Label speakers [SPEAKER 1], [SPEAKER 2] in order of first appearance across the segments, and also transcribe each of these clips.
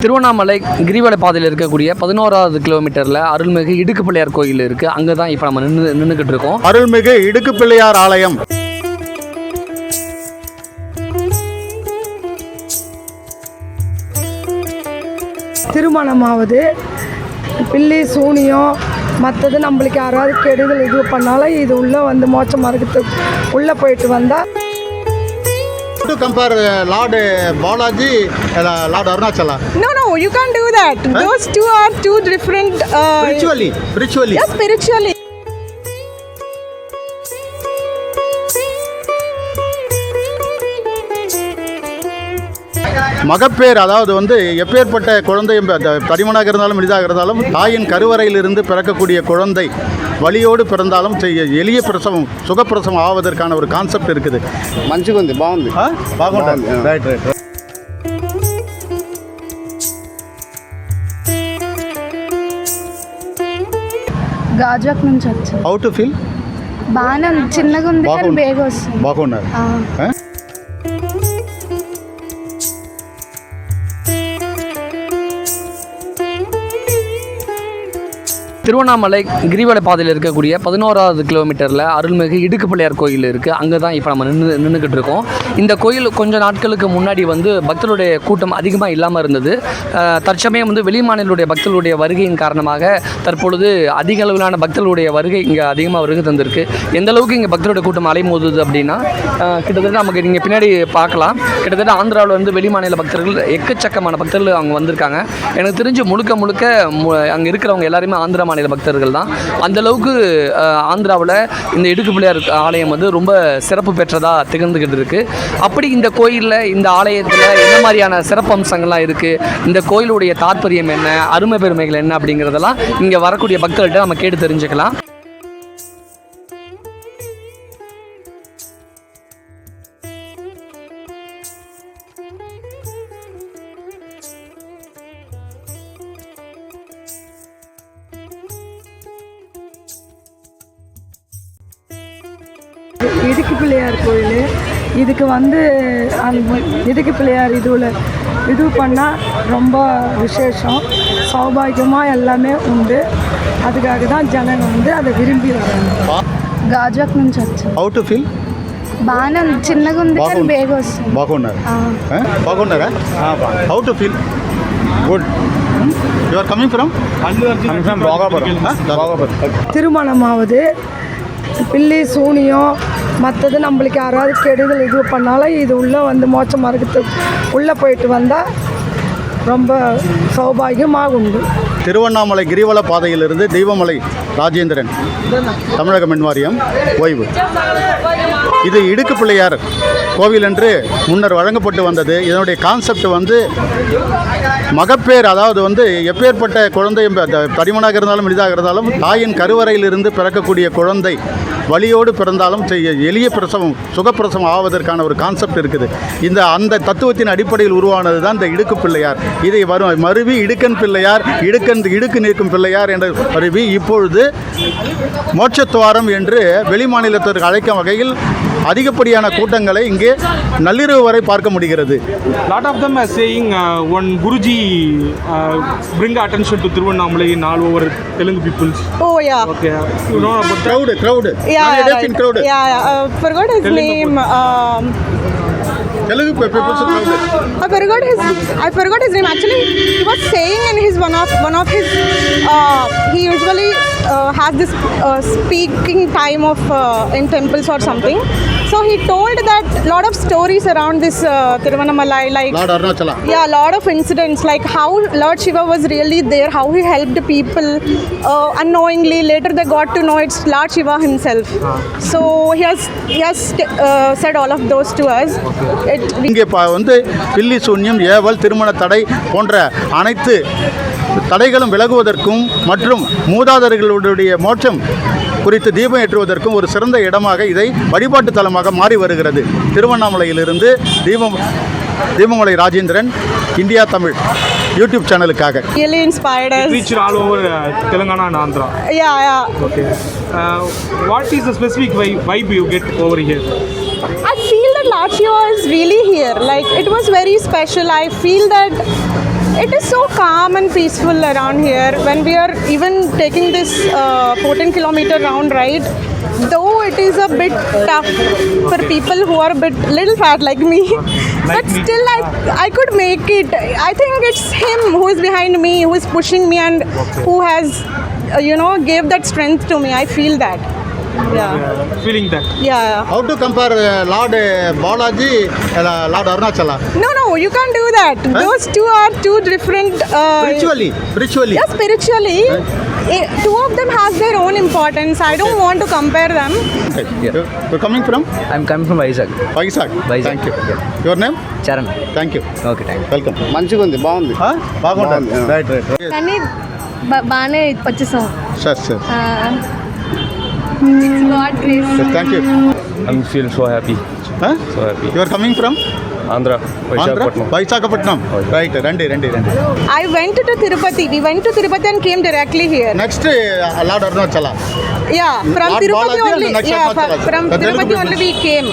[SPEAKER 1] திருவண்ணாமலை கிரிவல பாதையில் இருக்கக்கூடிய பதினோராவது கிலோமீட்டரில் அருள்மிகு இடுக்கு பிள்ளையார் கோயில் இருக்குது அங்கே தான் இப்போ நம்ம நின்று நின்றுக்கிட்டு இருக்கோம்.
[SPEAKER 2] அருள்மிகு இடுக்கு பிள்ளையார் ஆலயம்.
[SPEAKER 3] திருமணமாவது பில்லி சூனியம் மற்றது நம்மளுக்கு யாராவது கெடுதல் இது பண்ணாலும் இது உள்ளே வந்து மோட்ச மார்க்கத்துக்கு உள்ளே போயிட்டு வந்தால்
[SPEAKER 2] to compare uh, Lord uh, Balaji and uh, Lord Arunachala.
[SPEAKER 4] No, no, you can't do that. Those two are two different. Uh,
[SPEAKER 2] Spiritually, spiritually.
[SPEAKER 4] Yeah, spiritually.
[SPEAKER 2] மகப்பேர் அதாவது வந்து எப்பேற்பட்ட குழந்தை தடிமனாக இருந்தாலும் இதாக இருந்தாலும் தாயின் கருவறையிலிருந்து பிறக்கக்கூடிய குழந்தை வலியோடு பிறந்தாலும் செய்ய எளிய பிரசவம் சுகப்பிரசவம் ஆவதற்கான ஒரு கான்செப்ட் இருக்குது
[SPEAKER 5] మంచిగా ఉంది బాగుంది
[SPEAKER 2] బాగుంటుంది రైట్ రైట్
[SPEAKER 6] గాజువాక్ నుంచి వచ్చాం
[SPEAKER 2] హౌ టు ఫీల్
[SPEAKER 6] బాగానే ఉంది చిన్నగా ఉంది కానీ
[SPEAKER 2] బాగుంది.
[SPEAKER 6] బేగ వస్తుంది
[SPEAKER 2] బాగున్నారు
[SPEAKER 1] திருவண்ணாமலை கிரிவல பாதையில் இருக்கக்கூடிய பதினோராவது கிலோமீட்டரில் அருள்மிகு இடுக்கு பிள்ளையார் கோயில் இருக்குது அங்கே தான் இப்போ நம்ம நின்று நின்றுக்கிட்டு இருக்கோம். இந்த கோயில் கொஞ்ச நாட்களுக்கு முன்னாடி வந்து பக்தர்களுடைய கூட்டம் அதிகமாக இல்லாமல் இருந்தது. தற்சமயம் வந்து வெளிமாநிலுடைய பக்தர்களுடைய வருகையின் காரணமாக தற்பொழுது அதிக அளவிலான பக்தர்களுடைய வருகை இங்கே அதிகமாக வருகை தந்திருக்கு. எந்த அளவுக்கு இங்கே பக்தருடைய கூட்டம் அலைமோதுது அப்படின்னா கிட்டத்தட்ட நமக்கு நீங்கள் பின்னாடி பார்க்கலாம். கிட்டத்தட்ட ஆந்திராவில் வந்து வெளிமாநில பக்தர்கள் எக்கச்சக்கமான பக்தர்கள் அவங்க வந்திருக்காங்க. எனக்கு தெரிஞ்சு முழுக்க முழுக்க அங்கே இருக்கிறவங்க எல்லாருமே ஆந்திரா மாநில பக்தர்கள் தான். அந்த அளவுக்கு ஆந்திராவில் இந்த இடுக்கு பிள்ளையார் ஆலயம் வந்து ரொம்ப சிறப்பு பெற்றதாக திகழ்ந்துக்கிட்டு இருக்குது அப்படி இந்த கோயிலில் இந்த ஆலயத்தில் என்ன மாதிரியான சிறப்பு அம்சங்கள்லாம் இருக்குது இந்த கோயிலுடைய தாற்பயம் என்ன? அருமை பெருமைகள் என்ன அப்படிங்கிறதெல்லாம் இங்கே வரக்கூடிய பக்தர்கள்ட்ட நம்ம கேட்டு தெரிஞ்சுக்கலாம்.
[SPEAKER 3] பிள்ளையார் கோயில் இதுக்கு வந்து அந்த இடுக்கு பிள்ளையார் இதுவில் இது பண்ணால் ரொம்ப விசேஷம் சௌபாகியமாக எல்லாமே உண்டு அதுக்காக தான் ஜனங்க வந்து அதை விரும்பி வராங்க
[SPEAKER 6] గాజువాక్ నుంచి వచ్చాం
[SPEAKER 2] హౌ టు ఫీల్
[SPEAKER 6] బాగానే ఉంది చిన్నగా ఉంది కానీ
[SPEAKER 2] బాగుంది.
[SPEAKER 6] బేగ వస్తుంది
[SPEAKER 2] బాగున్నారు
[SPEAKER 6] ఆ.
[SPEAKER 2] ఆ? బాగున్నారా how to feel good you are coming from from Bhogapuram Bhogapuram
[SPEAKER 3] திருமணமாவது பில்லி சூனியம் மற்றது நம்மளுக்கு யாராவது கெடுதல் இது பண்ணாலும் இது உள்ளே வந்து மோட்ச மார்க்கத்துக்கு உள்ளே போயிட்டு வந்தால் ரொம்ப சௌபாகியமாக உண்டு
[SPEAKER 2] திருவண்ணாமலை கிரிவல பாதையிலிருந்து தெய்வமலை ராஜேந்திரன் தமிழக மின்வாரியம் ஓய்வு. இது இடுக்கு பிள்ளையார் கோவில் என்று முன்னர் வழங்கப்பட்டு வந்தது. இதனுடைய கான்செப்ட் வந்து மகப்பேர் அதாவது வந்து எப்பேற்பட்ட குழந்தை தடிமனாக இருந்தாலும் இதாக இருந்தாலும் தாயின் கருவறையிலிருந்து பிறக்கக்கூடிய குழந்தை வழியோடு பிறந்தாலும் செய்ய எளிய பிரசவம் சுகப்பிரசவம் ஆவதற்கான ஒரு கான்செப்ட் இருக்குது. இந்த அந்த தத்துவத்தின் அடிப்படையில் உருவானது தான் இந்த இடுக்கு பிள்ளையார். இதை வரும் மருவி இடுக்கன் பிள்ளையார் இடுக்கன் இடுக்கு நிற்கும் பிள்ளையார் என்ற மருவி இப்பொழுது மோட்சத்துவாரம் என்று வெளிமாநிலத்திற்கு அழைக்கும் வகையில் அதிகப்படியான கூட்டங்களை இங்கே நள்ளிரவு வரை பார்க்க முடிகிறது
[SPEAKER 7] lot of them are saying uh, one Guruji uh, bring attention to Tiruvannamalai and all over Telugu peoples.
[SPEAKER 4] Oh yeah.
[SPEAKER 7] Okay, you know about that?
[SPEAKER 2] crowd crowd
[SPEAKER 4] Yeah,
[SPEAKER 7] Telugu
[SPEAKER 2] people's
[SPEAKER 4] I forgot his. I forgot his name. Actually, he was saying in his one of one of his. Uh, he usually uh, has this uh, speaking time of uh, in temples or something. So he told that lot of stories around this uh, Tiruvannamalai, like
[SPEAKER 2] Lord Arunachala
[SPEAKER 4] yeah, a lot of incidents like how Lord Shiva was really there, how he helped people uh, unknowingly. Later they got to know it's Lord Shiva himself. So he has he has uh, said all of those to us. We,
[SPEAKER 2] இங்கே ப- வந்து பில்லி சூன்யம் ஏவல் திருமண தடை போன்ற அனைத்து தடைகளும் விலகுவதற்கும் மற்றும் மூதாதையர்களுடைய மோட்சம் குறித்து தீபம் ஏற்றுவதற்கும் ஒரு சிறந்த இடமாக இதை வழிபாட்டு தலமாக மாறி வருகிறது திருவண்ணாமலையிலிருந்து தீபம் தீபமலை ராஜேந்திரன் இந்தியா தமிழ் யூடியூப் சேனலுக்காக
[SPEAKER 4] really inspired us.
[SPEAKER 7] Reached all over uh, Telangana and Andhra.
[SPEAKER 4] Yeah, yeah.
[SPEAKER 7] Okay. Uh, what is the specific vibe, vibe you get over here?
[SPEAKER 4] I feel that Shiva is really here. Like it was very special. I feel that it is so calm and peaceful around here. When we are even taking this uh, 14 kilometer round ride, though it is a bit tough for people who are a bit little fat like me, but still I I could make it. I think it's him who is behind me, who is pushing me, and who has uh, you know gave that strength to me. I feel that. yeah.
[SPEAKER 7] feeling that.
[SPEAKER 4] Yeah.
[SPEAKER 2] How to compare uh, Lord uh, Balaji and uh, Lord Arunachala?
[SPEAKER 4] No, no, you can't do that. Huh? Those two are two different. Uh,
[SPEAKER 2] Spiritually, spiritually.
[SPEAKER 4] Yeah, spiritually. It, two of them has their own importance. I don't want to compare them. Yeah.
[SPEAKER 2] You're coming from?
[SPEAKER 1] I'm coming from Vizag.
[SPEAKER 2] Vizag.
[SPEAKER 1] Vizag.
[SPEAKER 2] Thank you. Yeah. Your name?
[SPEAKER 1] Charan.
[SPEAKER 2] Thank you.
[SPEAKER 1] Okay, thank you.
[SPEAKER 2] Welcome.
[SPEAKER 5] మంచిగా ఉంది బాగుంది
[SPEAKER 2] బాగుంటుంది right
[SPEAKER 6] కానీ బాగానే వచ్చేసాం
[SPEAKER 2] sir sir
[SPEAKER 6] It's God
[SPEAKER 2] grace. Yes,
[SPEAKER 8] thank you. I feel so happy. Huh? So happy.
[SPEAKER 2] You are coming from?
[SPEAKER 8] Andhra Visakhapatnam
[SPEAKER 2] Visakhapatnam right రండి రండి రండి
[SPEAKER 4] I went to Tirupati we went to Tirupati and came directly here
[SPEAKER 2] next అలాడ్ Arunachala
[SPEAKER 4] yeah from Tirupati only yeah from Tirupati only we came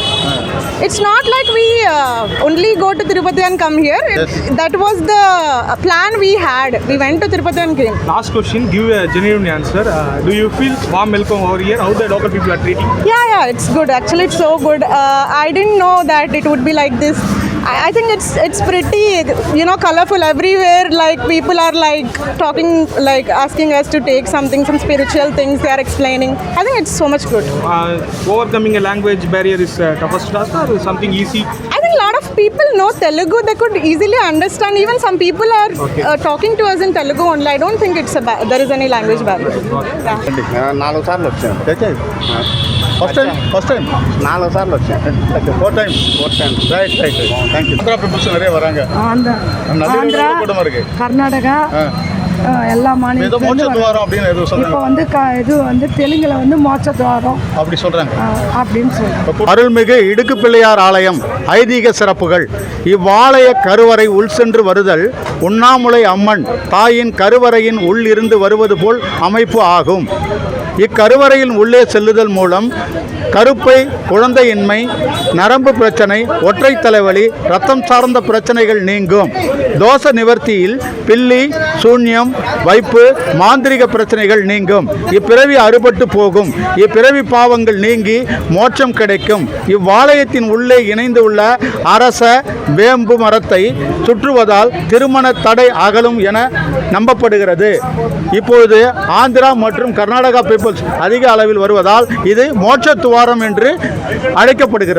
[SPEAKER 4] It's not like we uh, only go to Tirupati and come here.
[SPEAKER 2] Yes.
[SPEAKER 4] That was the uh, plan we had. We went to Tirupati and came.
[SPEAKER 7] Last question, give a genuine answer. Uh, do you feel warm welcome over here? How the local people are treating?
[SPEAKER 4] Yeah, yeah, it's good. Actually, it's so good. Uh, I didn't know that it would be like this I, I think it's it's pretty, you know, colorful everywhere. Like people are like talking, like asking us to take something, some spiritual things they are explaining. I think it's so much good.
[SPEAKER 7] uh, overcoming a language barrier is uh, toughest task or something easy
[SPEAKER 4] I think a lot of people know Telugu. They could easily understand. Even some people are uh, talking to us in Telugu only. I don't think it's a ba- there is any language barrier. Yeah.
[SPEAKER 5] నాలుగు సార్లు వచ్చాను
[SPEAKER 2] first time first time
[SPEAKER 5] నాలుగు సార్లు వచ్చాను
[SPEAKER 2] four time four time right right thank you Andhra peoples நிறைய வராங்க
[SPEAKER 3] ஆந்திரா
[SPEAKER 2] நிறைய
[SPEAKER 3] ஆந்திரா
[SPEAKER 2] கூட்டமா இருக்கு
[SPEAKER 3] கர்நாடகா
[SPEAKER 2] ஆ.
[SPEAKER 3] ஆ, எல்லா
[SPEAKER 2] ஏதோ
[SPEAKER 3] மாநிலத்திலிருந்து
[SPEAKER 2] மோட்ச
[SPEAKER 3] வராங்க.
[SPEAKER 2] துவாரம் அப்படின்னு எதுவும்
[SPEAKER 3] இப்போ
[SPEAKER 2] சொல்றாங்க
[SPEAKER 3] வந்து க இது வந்து தெலுங்குல வந்து மோட்ச துவாரம்
[SPEAKER 2] அப்படி சொல்றாங்க
[SPEAKER 3] ஆ, அப்படின்னு சொல்லுவாங்க
[SPEAKER 2] அருள்மிகு இடுக்கு பிள்ளையார் ஆலயம் ஐதீக சிறப்புகள் இவ்வாலய கருவறை உள் சென்று வருதல் உண்ணாமுலை அம்மன் தாயின் கருவறையின் உள் இருந்து வருவது போல் அமைப்பு ஆகும் இக்கருவறையின் உள்ளே செல்லுதல் மூலம் கருப்பை குழந்தையின்மை நரம்பு பிரச்சனை ஒற்றை தலைவலி ரத்தம் சார்ந்த பிரச்சனைகள் நீங்கும். தோச நிவர்த்தியில் பில்லி சூன்யம் வைப்பு மாந்திரிக பிரச்சனைகள் நீங்கும். இப்பிறவி அறுபட்டு போகும். இப்பிறவி பாவங்கள் நீங்கி மோட்சம் கிடைக்கும். இவ்வாலயத்தின் உள்ளே இணைந்து உள்ள அரச வேம்பு மரத்தை சுற்றுவதால் திருமண தடை அகலும் என நம்பப்படுகிறது. இப்பொழுது ஆந்திரா மற்றும் கர்நாடகா பீப்புள்ஸ் அதிக அளவில் வருவதால் இது மோட்ச துவாரம் என்று அழைக்கப்படுகிறது.